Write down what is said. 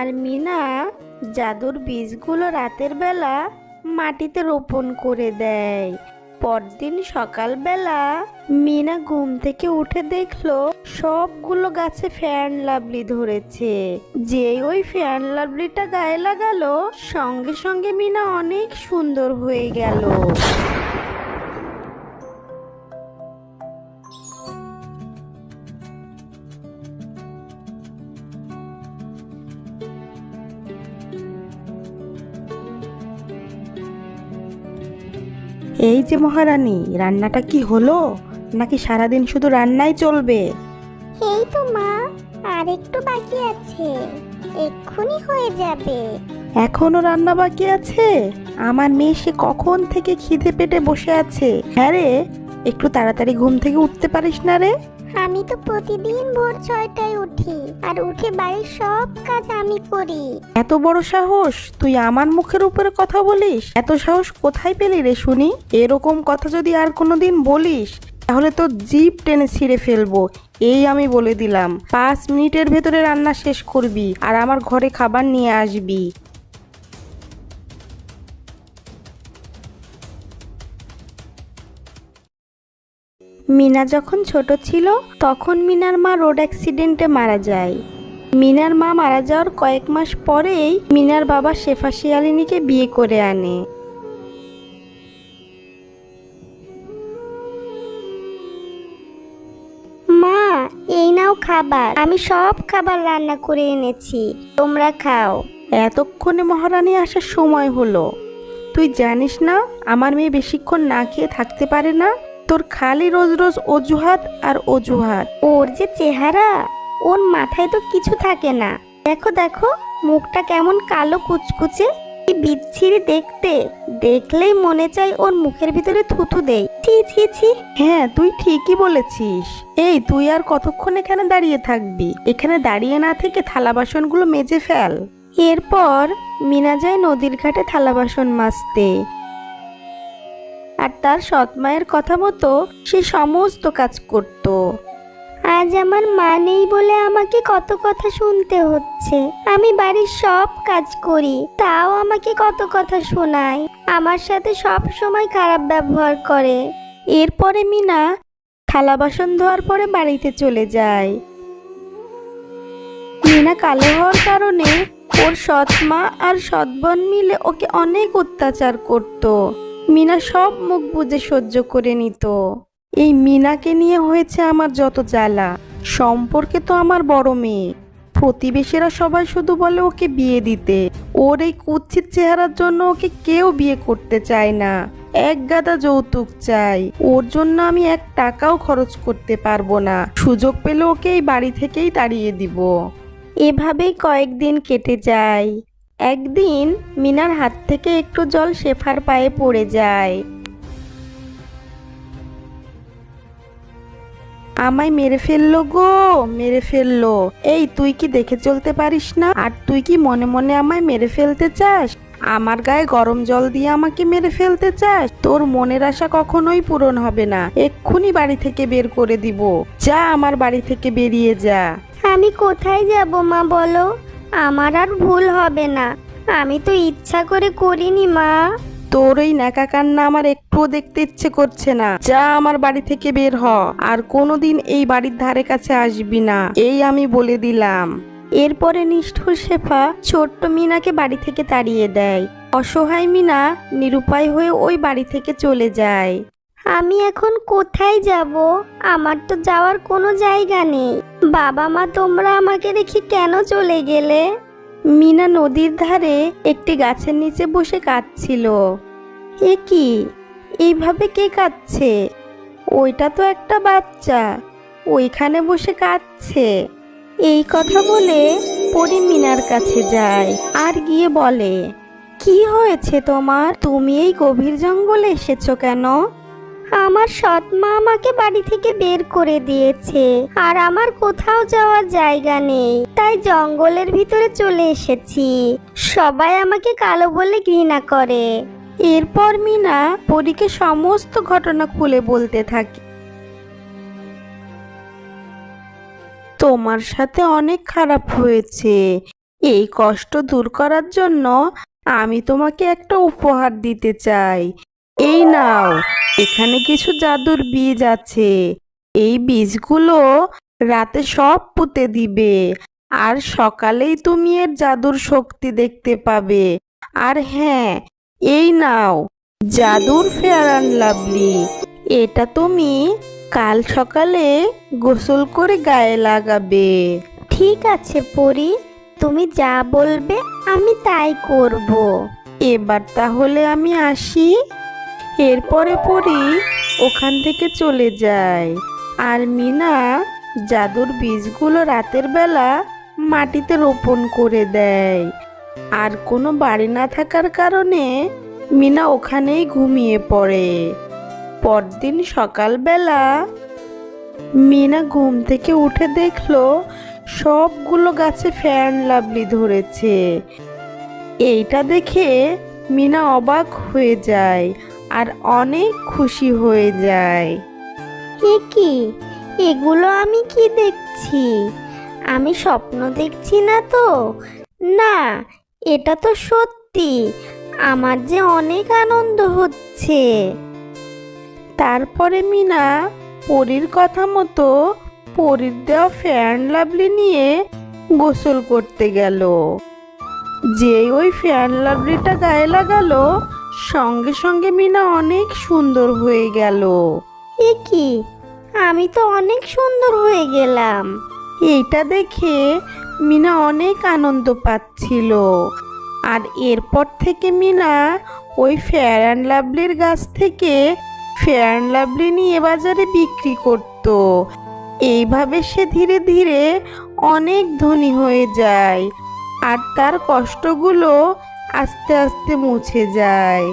আর মিনা জাদুর বীজগুলো রাতের বেলা মাটিতে রোপণ করে দেয়। পরদিন সকালবেলা মিনা ঘুম থেকে উঠে দেখল সবগুলো গাছে ফ্যান লাভলি ধরেছে। যে ওই ফ্যান লাভলিটা গায়ে লাগালো, সঙ্গে সঙ্গে মিনা অনেক সুন্দর হয়ে গেল। এই যে মহারানী রান্নাটা কি হলো? নাকি সারাদিন শুধু রান্নাই চলবে? এই তো মা আর একটু বাকি আছে। এক্ষুনি হয়ে যাবে। এখনও রান্না বাকি আছে? আমার মেয়ে সে কখন থেকে খিদে পেটে বসে আছে? হ্যাঁ রে একটু তাড়াতাড়ি ঘুম থেকে উঠতে পারিস না রে? আমি তো প্রতিদিন ভোর ছয়টায় উঠি, আর উঠে বাড়ির সব কাজ আমি করি। এত বড় সাহস? তুই আমার মুখের উপরে কথা বলিস? এত সাহস কোথায় পেলি রে শুনি? এরকম কথা যদি আর কোনোদিন বলিস, তাহলে তো জিপ টেনে ছিঁড়ে ফেলব, এই আমি বলে দিলাম। পাঁচ মিনিটের ভেতরে রান্না শেষ করবি, আর আমার ঘরে খাবার নিয়ে আসবি। মিনা যখন ছোট ছিল তখন মিনার মা রোড অ্যাক্সিডেন্টে মারা যায়। মিনার মা মারা যাওয়ার কয়েক মাস পরেই মিনার বাবা শেফা শিয়ালিনীকে বিয়ে করে আনে। মা এই নাও খাবার। আমি সব খাবার রান্না করে এনেছি। তোমরা খাও। এতক্ষণে মহারানী আসার সময় হলো। তুই জানিস না আমার মেয়ে বেশিক্ষণ না খেয়ে থাকতে পারে না? তোর খালি রোজ রোজ অজুহাত আর অজুহাত। ওর যে চেহারা ওর মাথায় তো কিছু থাকে না। দেখো দেখো মুখটা কেমন কালো কুচকুচে। কি বিচ্ছিরি দেখতে দেখলেই মনে চাই ওর মুখের ভিতরে থুথু দেই। ছি ছি ছি। হ্যাঁ তুই ঠিকই বলেছিস। এই তুই আর কতক্ষণ এখানে দাঁড়িয়ে থাকবি? এখানে দাঁড়িয়ে না থেকে থালা বাসনগুলো মেজে ফেল। এরপর মিনা যায় নদীর ঘাটে থালা বাসন মাজতে। আর তার সৎ মায়ের কথা মতো সে সমস্ত কাজ করত। আজ আমার মা নেই বলে আমাকে কত কথা শুনতে হচ্ছে। আমি বাড়ির সব কাজ করি তাও আমাকে কত কথা শোনায়। আমার সাথে সব সময় খারাপ ব্যবহার করে। এরপরে মিনা থালা বাসন ধোয়ার পরে বাড়িতে চলে যায়। মিনা কালো হওয়ার কারণে ওর সৎ মা আর সৎ বোন মিলে ওকে অনেক অত্যাচার করত। মিনা সব মুখ বুঝে সহ্য করে নিত। এই মিনাকে নিয়ে হয়েছে আমার যত জ্বালা, সম্পর্কে তো আমার বড় মেয়ে। প্রতিবেশীরা সবাই শুধু বলে ওকে বিয়ে দিতে। ওর এই কুচ্ছিত চেহারার জন্য ওকে কেউ বিয়ে করতে চায় না। এক গাদা যৌতুক চাই। ওর জন্য আমি এক টাকাও খরচ করতে পারব না। সুযোগ পেলে ওকে এই বাড়ি থেকেই তাড়িয়ে দিব। এভাবেই কয়েকদিন কেটে যায়। একদিন মিনার হাত থেকে একটু জল শেফার পায়ে পড়ে যায়। আমায় মেরে ফেলল গো, মেরে ফেলল। এই, তুই কি দেখে চলতে পারিস না? আর তুই কি মনে মনে আমায় মেরে ফেলতে চাস? আমার গায়ে গরম জল দিয়ে আমাকে মেরে ফেলতে চাস? তোর মনের আশা কখনোই পূরণ হবে না। এক্ষুনি বাড়ি থেকে বের করে দিব। যা আমার বাড়ি থেকে বেরিয়ে যা। আমি কোথায় যাব মা বলো? আমার আর ভুল হবে না। আমি তো ইচ্ছা করে করিনি মা। তোর ওই ন্যাকা কান্না আমার একটুও দেখতে ইচ্ছে করছে না। যা আমার বাড়ি থেকে বের হ। আর কোনোদিন এই বাড়ির ধারে কাছে আসবি না। এই আমি বলে দিলাম। এরপরে নিষ্ঠুর শেফা ছোট্ট মিনাকে বাড়ি থেকে তাড়িয়ে দেয়। অসহায় মিনা নিরুপায় হয়ে ওই বাড়ি থেকে চলে যায়। আমি এখন কোথায় যাব? আমার তো যাওয়ার কোনো জায়গা নেই। বাবা মা, তোমরা আমাকে রেখে কেন চলে গেলে? মিনা নদীর ধারে একটি গাছের নিচে বসে কাঁদছিল। এ কি? এইভাবে কে কাঁদছে? ওইটা তো একটা বাচ্চা। ওইখানে বসে কাঁদছে। এই কথা বলে পরি মিনার কাছে যায় আর গিয়ে বলে, কি হয়েছে তোমার? তুমি এই গভীর জঙ্গলে এসেছ কেন? আমার সৎ মা আমাকে বাড়ি থেকে বের করে দিয়েছে। আর আমার কোথাও যাওয়ার জায়গা নেই। তাই জঙ্গলের ভিতরে চলে এসেছি। সবাই আমাকে কালো বলে ঘৃণা করে। এরপর মিনা পরীকে সমস্ত ঘটনা খুলে বলতে থাকে। তোমার সাথে অনেক খারাপ হয়েছে। এই কষ্ট দূর করার জন্য আমি তোমাকে একটা উপহার দিতে চাই। এই নাও এখানে কিছু জাদুর বীজ আছে। এই বীজগুলো রাতে সব পুঁতে দিবে আর সকালেই তুমি এর জাদুর শক্তি দেখতে পাবে। আর হ্যাঁ এই নাও জাদুর ফেয়ার অ্যান্ড লাভলি এটা তুমি কাল সকালে গোসল করে গায়ে লাগাবে। ঠিক আছে পরি তুমি যা বলবে আমি তাই করব। এবার তাহলে আমি আসি। এরপরে পরি ওখান থেকে চলে যায়। আর মিনা জাদুর বীজগুলো রাতের বেলা মাটিতে রোপণ করে দেয়। আর কোনো বাড়ি না থাকার কারণে মিনা ওখানেই ঘুমিয়ে পড়ে। পরদিন সকালবেলা মিনা ঘুম থেকে উঠে দেখল সবগুলো গাছে ফ্যান লাভলি ধরেছে। এইটা দেখে মিনা অবাক হয়ে যায়। আর অনেক খুশি হয়ে যায়। এ কি? এগুলো আমি কি দেখছি? আমি স্বপ্ন দেখছি না তো? না এটা তো সত্যি। আমার যে অনেক আনন্দ হচ্ছে। তারপরে মিনা পরীর কথা মতো পরীর দেওয়া ফ্যান লাভলি নিয়ে গোসল করতে গেল। যে ওই ফ্যান লাভলিটা গায়ে লাগালো সঙ্গে সঙ্গে মিনা অনেক সুন্দর হয়ে গেল। এ কি? আমি তো অনেক সুন্দর হয়ে গেলাম। এইটা দেখে মিনা অনেক আনন্দ পাচ্ছিল। আর এরপর থেকে মিনা ওই ফেয়ার অ্যান্ড লাভলির গাছ থেকে ফেয়ার অ্যান্ড লাভলি নিয়ে বাজারে বিক্রি করত। এইভাবে সে ধীরে ধীরে অনেক ধনী হয়ে যায়। আর তার কষ্টগুলো আস্তে আস্তে মুছে যায়।